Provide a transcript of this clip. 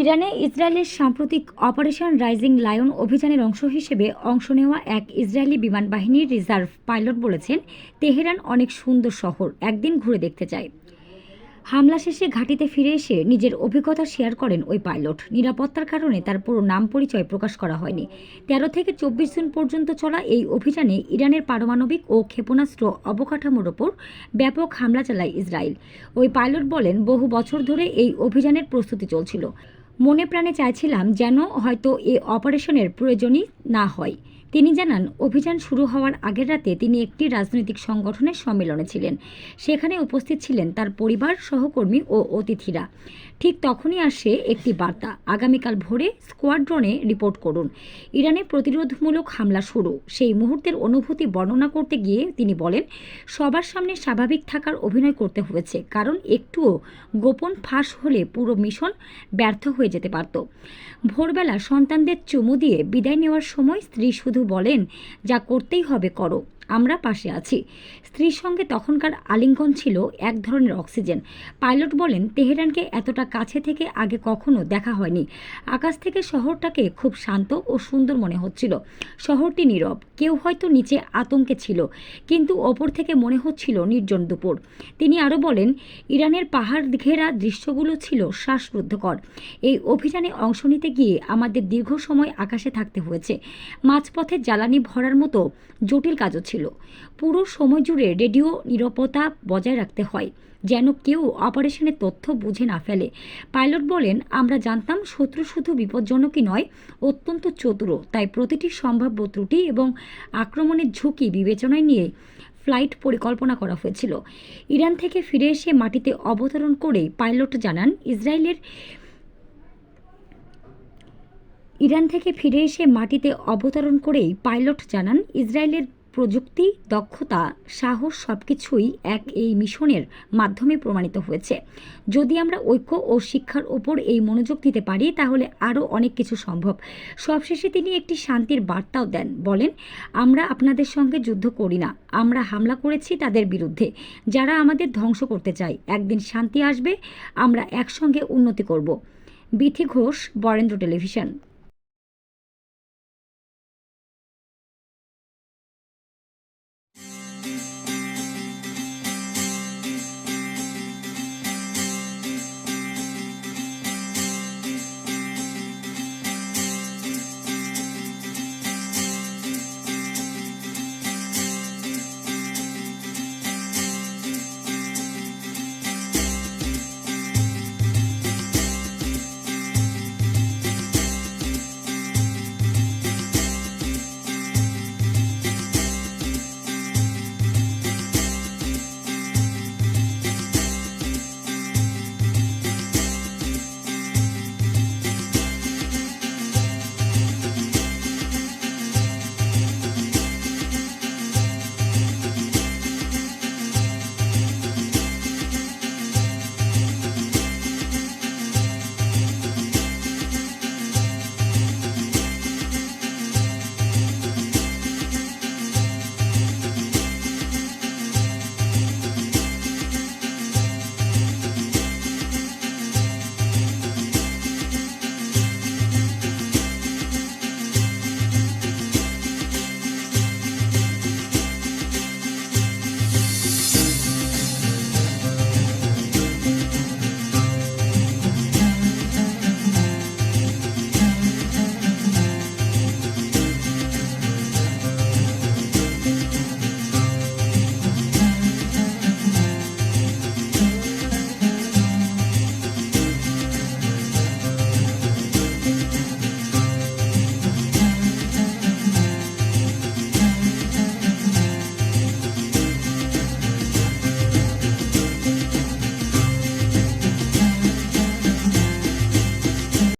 ইরানে ইসরায়েলের সাম্প্রতিক অপারেশন রাইজিং লায়ন অভিযানের অংশ হিসেবে অংশ নেওয়া এক ইসরায়েলি বিমান বাহিনীর রিজার্ভ পাইলট বলেছেন, তেহরান অনেক সুন্দর শহর, একদিন ঘুরে দেখতে চায়। হামলা শেষে ঘাঁটিতে ফিরে এসে নিজের অভিজ্ঞতা শেয়ার করেন ওই পাইলট। নিরাপত্তার কারণে তার পুরো নাম পরিচয় প্রকাশ করা হয়নি। তেরো থেকে চব্বিশ জুন পর্যন্ত চলা এই অভিযানে ইরানের পারমাণবিক ও ক্ষেপণাস্ত্র অবকাঠামোর ওপর ব্যাপক হামলা চালায় ইসরায়েল। ওই পাইলট বলেন, বহু বছর ধরে এই অভিযানের প্রস্তুতি চলছিল। মনে প্রাণে চাইছিলাম যেন হয়তো এ অপারেশনের প্রয়োজনই না হয়। তিনি জানান, অভিযান শুরু হওয়ার আগের রাতে তিনি একটি রাজনৈতিক সংগঠনের সম্মেলনে ছিলেন। সেখানে উপস্থিত ছিলেন তার পরিবার, সহকর্মী ও অতিথিরা। ঠিক তখনই আসে একটি বার্তা। আগামীকাল ভোরে স্কোয়াড্রনে রিপোর্ট করুন। ইরানে প্রতিরোধমূলক হামলা শুরু। সেই মুহূর্তের অনুভূতি বর্ণনা করতে গিয়ে তিনি বলেন, সবার সামনে স্বাভাবিক থাকার অভিনয় করতে হয়েছে, কারণ একটুও গোপন ফাঁস হলে পুরো মিশন ব্যর্থ হয়ে যেতে পারত। ভোরবেলা সন্তানদের চুমু দিয়ে বিদায় নেওয়ার সময় স্ত্রী শুধু বলেন, যা করতেই হবে করো। আমরা পাশে আছি। স্ত্রীর সঙ্গে তখনকার আলিঙ্গন ছিল এক ধরনের অক্সিজেন। পাইলট বলেন, তেহরানকে এতটা কাছে থেকে আগে কখনো দেখা হয়নি। আকাশ থেকে শহরটাকে খুব শান্ত ও সুন্দর মনে হচ্ছিল। শহরটি নীরব, কেউ হয়তো নিচে আতঙ্কে ছিল, কিন্তু ওপর থেকে মনে হচ্ছিল নির্জন দুপুর। তিনি আরও বলেন, ইরানের পাহাড় ঘেরা দৃশ্যগুলো ছিল শ্বাসরুদ্ধকর। এই অভিযানে অংশ নিতে গিয়ে আমাদের দীর্ঘ সময় আকাশে থাকতে হয়েছে। মাঝপথে জ্বালানি ভরার মতো জটিল কাজও ছিল। পুরো সময় জুড়ে রেডিও নিরাপত্তা বজায় রাখতে হয়, যেন কেউ অপারেশনের তথ্য বুঝে না ফেলে। পাইলট বলেন, আমরা জানতাম শত্রু শুধু বিপজ্জনকই নয়, অত্যন্ত চতুর। তাই প্রতিটি সম্ভাব্য ত্রুটি এবং আক্রমণের ঝুঁকি বিবেচনায় নিয়ে ফ্লাইট পরিকল্পনা করা হয়েছিল। ইরান থেকে ফিরে এসে মাটিতে অবতরণ করে পাইলট জানান, ইসরায়েলের ইরান থেকে ফিরে এসে মাটিতে অবতরণ করেই পাইলট জানান, ইসরায়েলের প্রযুক্তি, দক্ষতা, সাহস সবকিছুই এক এই মিশনের মাধ্যমে প্রমাণিত হয়েছে। যদি আমরা ঐক্য ও শিক্ষার ওপর এই মনোযোগ দিতে পারি, তাহলে আরও অনেক কিছু সম্ভব। সবশেষে তিনি একটি শান্তির বার্তাও দেন, বলেন, আমরা আপনাদের সঙ্গে যুদ্ধ করি না। আমরা হামলা করেছি তাদের বিরুদ্ধে। যারা আমাদের ধ্বংস করতে চায়, একদিন শান্তি আসবে, আমরা একসঙ্গে উন্নতি করব। বিথি ঘোষ, বরেন্দ্র টেলিভিশন।